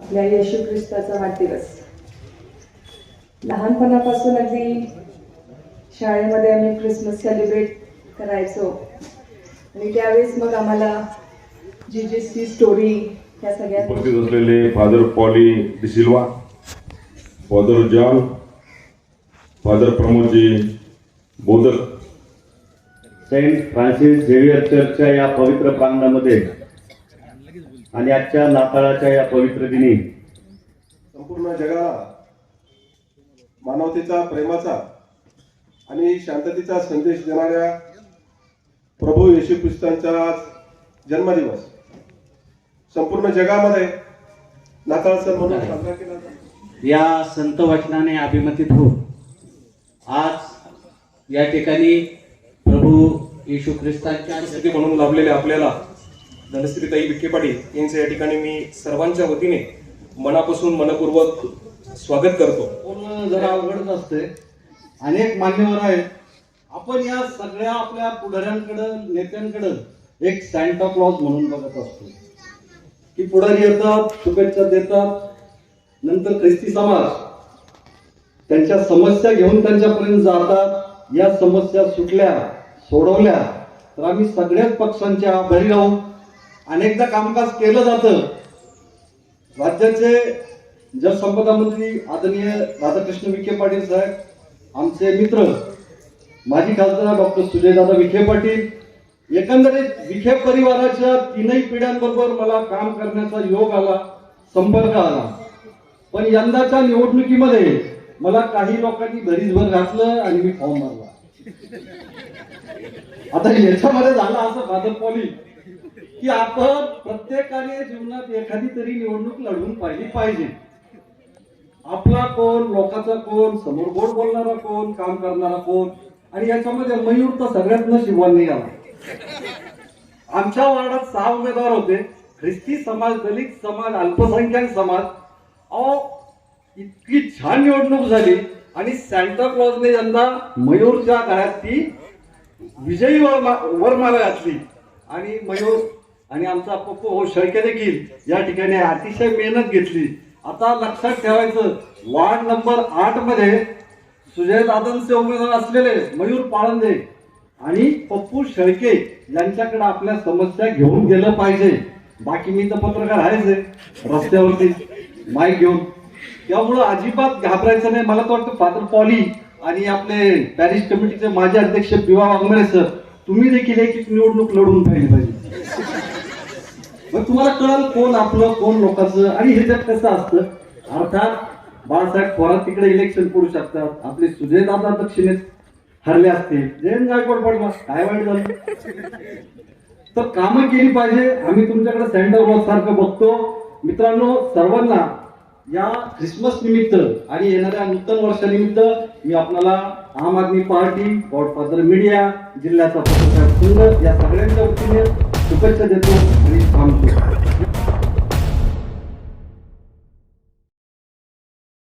आपल्या येशू ख्रिस्ताचा वाढदिवस. लहानपणापासून अगदी शाळेमध्ये आम्ही क्रिसमस सेलिब्रेट करायचो. आणि त्यावेळेस मग आम्हाला जीजेसची स्टोरी ह्या सगळ्या उपस्थित असलेले father Polly D'Silva father John father Pramodji Bodak saint Francis Xavier चर्चच्या या पवित्र प्रांगणामध्ये आणि आजच्या नाताळाच्या या पवित्र दिनी संपूर्ण जगाला मानवतेचा प्रेमाचा आणि शांततेचा संदेश देणाऱ्या प्रभू येशू ख्रिस्तांचा आज जन्मदिवस. संपूर्ण जगामध्ये नाताळ सण म्हणून साजरा केला जातो. या संत वचनाने अभिमतीत हो आज या ठिकाणी प्रभू येशू ख्रिस्तांच्या म्हणून लाभलेले आपल्याला धनश्रीताई विखे पाटील यांचं या ठिकाणी मी सर्वांच्या वतीने मनापासून मनपूर्वक स्वागत करतो. पण जरा अवघडच असते अनेक मान्यवर आहेत. आपण या सगळ्या आपल्या पुढाऱ्यांकडं नेत्यांकडं एक सॅन्टा क्लॉज म्हणून बघत असतो. की पुढारी येतात शुभेच्छा देतात. नंतर ख्रिस्ती समाज. त्यांच्या समस्या घेऊन त्यांच्यापर्यंत जातात. या समस्या सुटल्या सोडवल्या तर आम्ही सगळ्याच पक्षांच्या आभारी राहू अनेकदा कामकाज केलं जातं. राज्याचे जलसंपदा मंत्री आदरणीय राधाकृष्ण विखे पाटील साहेब आमचे मित्र माजी खासदार डॉक्टर सुजयदादा विखे पाटील एकंदरीत विखे परिवाराच्या तीनही पिढ्यांबरोबर मला काम करण्याचा योग आला संपर्क आला. पण यंदाच्या निवडणुकीमध्ये मला काही लोकांनी भरीसभर घातलं आणि मी फॉर्म भरला. आता याच्यामध्ये झालं असं फादर पॉली की आपण प्रत्येकाने जीवनात एखादी तरी निवडणूक लढवून पाहिली पाहिजे. आपला कोण लोकांचा कोण समोर गोड बोलणारा कोण काम करणारा कोण आणि याच्यामध्ये मयूर तर सगळ्यात नशिबवान नाही आला. आमच्या वार्डात सहा उमेदवार होते. ख्रिस्ती समाज दलित समाज अल्पसंख्याक समाज. अहो इतकी छान निवडणूक झाली आणि सॅन्टा क्लॉजने यंदा मयूरच्या घरात ती विजयी वरमा वरमाला घातली. आणि मयूर आणि आमचा पप्पू हो शेळके देखील या ठिकाणी अतिशय मेहनत घेतली. आता लक्षात ठेवायचं वार्ड नंबर आठमध्ये सुजय दादांचे उमेदवार असलेले मयूर पाळंदे आणि पप्पू शेळके यांच्याकडे आपल्या समस्या घेऊन गेलं पाहिजे. बाकी मी तर पत्रकार आहेच आहे रस्त्यावरती माईक घेऊन. त्यामुळं अजिबात घाबरायचं नाही. मला तर वाटतं फादर पॉली आणि आपले पॅरिस कमिटीचे माजी अध्यक्ष पिवा वाघमारे सर तुम्ही देखील एक एक निवडणूक लढवून पाहिली पाहिजे. मग तुम्हाला कळल कोण आपलं कोण लोकांचं? आणि ह्याच्यात कसं असतं? अर्थात बाळासाहेब थोरात तिकडे इलेक्शन करू शकतात. आपले सुजयदादा दक्षिणेत हरले असतील जयंत गायकवाड पडला काय वाईट झालं? तर कामं केली पाहिजे. आम्ही तुमच्याकडे सँडल वॉच सारखं बघतो. मित्रांनो सर्वांना या ख्रिसमस निमित्त आणि येणाऱ्या नूतन वर्षानिमित्त मी आपल्याला आम आदमी पार्टी गॉडफादर मीडिया जिल्ह्याचा पत्रकार संघ या सगळ्यांच्या वतीने शुभेच्छा देतो आणि थांबतो.